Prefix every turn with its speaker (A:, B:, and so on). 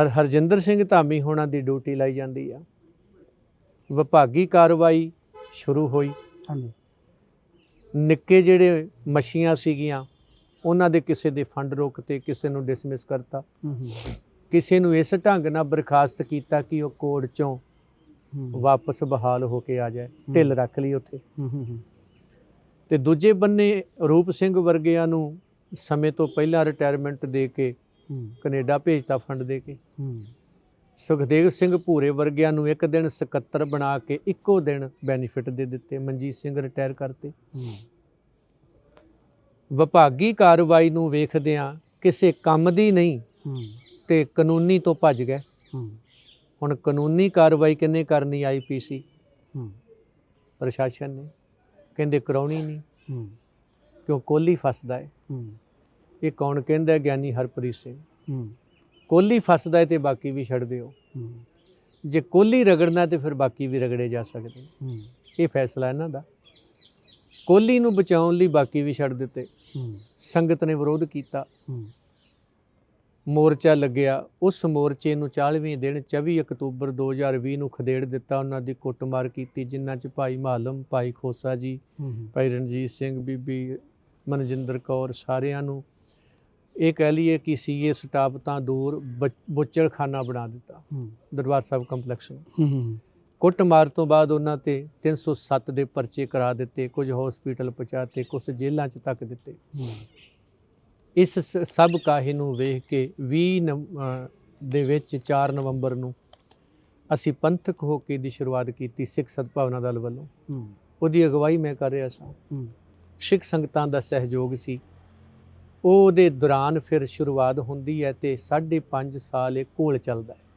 A: ਹਰ ਹਰਜਿੰਦਰ ਸਿੰਘ ਧਾਮੀ ਹੋਣਾ ਦੀ ਡਿਊਟੀ ਲਾਈ ਜਾਂਦੀ ਆ। ਵਿਭਾਗੀ ਕਾਰਵਾਈ ਸ਼ੁਰੂ ਹੋਈ।
B: ਹਾਂਜੀ।
A: ਨਿੱਕੇ ਜਿਹੜੇ ਮੱਛੀਆਂ ਸੀਗੀਆਂ ਉਹਨਾਂ ਦੇ ਕਿਸੇ ਦੇ ਫੰਡ ਰੋਕਤੇ ਕਿਸੇ ਨੂੰ ਡਿਸਮਿਸ ਕਰਤਾ। ਕਿਸੇ ਨੂੰ ਇਸ ਢੰਗ ਨਾਲ ਬਰਖਾਸਤ ਕੀਤਾ ਕਿ ਉਹ ਕੋਰਟ ਚੋਂ ਵਾਪਸ ਬਹਾਲ ਹੋ ਕੇ ਆ ਜਾਏ ਢਿੱਲ ਰੱਖ ਲਈ ਉੱਥੇ। ਤੇ ਦੂਜੇ ਬੰਨੇ ਰੂਪ ਸਿੰਘ ਵਰਗਿਆਂ ਨੂੰ ਸਮੇਂ ਤੋਂ ਪਹਿਲਾਂ ਰਿਟਾਇਰਮੈਂਟ ਦੇ ਕੇ ਕੈਨੇਡਾ ਭੇਜਤਾ ਫੰਡ ਦੇ ਕੇ। ਸੁਖਦੇਵ ਸਿੰਘ ਭੂਰੇ ਵਰਗਿਆਂ ਨੂੰ ਇੱਕ ਦਿਨ ਸਕੱਤਰ ਬਣਾ ਕੇ ਇੱਕੋ ਦਿਨ ਬੈਨੀਫਿਟ ਦੇ ਦਿੱਤੇ ਮਨਜੀਤ ਸਿੰਘ ਰਿਟਾਇਰ ਕਰਤੇ। ਵਿਭਾਗੀ ਕਾਰਵਾਈ ਨੂੰ ਵੇਖਦਿਆਂ ਕਿਸੇ ਕੰਮ ਦੀ ਨਹੀਂ ਤੇ ਕਾਨੂੰਨੀ ਤੋਂ ਭੱਜ ਗਏ। ਹੁਣ ਕਾਨੂੰਨੀ ਕਾਰਵਾਈ ਕਿੰਨੇ ਕਰਨੀ ਆਈਪੀਸੀ
B: ਹੂੰ।
A: ਪ੍ਰਸ਼ਾਸਨ ਨੇ। ਕਹਿੰਦੇ ਕਰਾਉਣੀ ਨਹੀਂ। ਕਿਉਂ ਕੋਹਲੀ ਫਸਦਾ ਹੂੰ। ਇਹ ਕੌਣ ਕਹਿੰਦਾ? ਗਿਆਨੀ ਹਰਪ੍ਰੀਤ ਸਿੰਘ।
B: ਹੂੰ।
A: ਕੋਹਲੀ ਫਸਦਾ ਤੇ ਬਾਕੀ ਵੀ ਛੱਡ ਦਿਓ ਜੇ ਕੋਹਲੀ ਰਗੜਨਾ ਤੇ ਫਿਰ ਬਾਕੀ ਵੀ ਰਗੜੇ ਜਾ ਸਕਦੇ ਇਹ ਫੈਸਲਾ ਇਹਨਾਂ ਦਾ। ਕੋਹਲੀ ਨੂੰ ਬਚਾਉਣ ਲਈ ਬਾਕੀ ਵੀ ਛੱਡ ਦਿੱਤੇ। ਸੰਗਤ ਨੇ ਵਿਰੋਧ ਕੀਤਾ। ਮੋਰਚਾ ਲੱਗਿਆ। ਉਸ ਮੋਰਚੇ ਨੂੰ 40ਵੇਂ ਦਿਨ 24 ਅਕਤੂਬਰ 2020 ਨੂੰ ਖਦੇੜ ਦਿੱਤਾ। ਉਹਨਾਂ ਦੀ ਕੁੱਟਮਾਰ ਕੀਤੀ ਜਿਨ੍ਹਾਂ 'ਚ ਭਾਈ ਮਾਲਮ ਭਾਈ ਖੋਸਾ ਜੀ ਭਾਈ ਰਣਜੀਤ ਸਿੰਘ ਬੀਬੀ ਮਨਜਿੰਦਰ ਕੌਰ ਸਾਰਿਆਂ ਨੂੰ ਇਹ ਕਹਿ ਲਈਏ ਕਿ ਸੀਏ ਸਟਾਫ ਤਾਂ ਦੂਰ ਬੁੱਚੜਖਾਨਾ ਬਣਾ ਦਿੱਤਾ।
B: ਹੂੰ।
A: ਦਰਬਾਰ ਸਾਹਿਬ ਕੰਪਲੈਕਸ ਨੂੰ।
B: ਹੂੰ
A: ਕੁੱਟਮਾਰ ਤੋਂ ਬਾਅਦ ਉਹਨਾਂ ਤੇ 307 ਦੇ ਪਰਚੇ ਕਰਾ ਦਿੱਤੇ ਕੁਝ ਹਸਪੀਟਲ ਪਹੁੰਚਾਤੇ ਕੁਝ ਜੇਲ੍ਹਾਂ 'ਚ ਤੱਕ ਦਿੱਤੇ।
B: ਹੂੰ।
A: ਇਸ ਸਭ ਕਾਹੇ ਨੂੰ ਵੇਖ ਕੇ 20 ਨਵ- ਅ, ਦੇ ਵਿੱਚ 4 ਨਵੰਬਰ ਨੂੰ ਅਸੀਂ ਪੰਥਕ ਹੋਕੇ ਦੀ ਸ਼ੁਰੂਆਤ ਕੀਤੀ ਸਿੱਖ ਸਦਭਾਵਨਾ ਦਲ ਵੱਲੋਂ।
B: ਹੂੰ।
A: ਉਹਦੀ ਅਗਵਾਈ ਮੈਂ ਕਰ ਰਿਹਾ ਸਾਂ।
B: ਹੂੰ।
A: ਸਿੱਖ ਸੰਗਤਾਂ ਦਾ ਸਹਿਯੋਗ ਸੀ। ਉਹਦੇ ਦੌਰਾਨ ਫਿਰ ਸ਼ੁਰੂਆਤ ਹੁੰਦੀ ਹੈ ਤੇ 5.5 ਸਾਲ ਇਹ ਘੋਲ ਚੱਲਦਾ ਹੈ।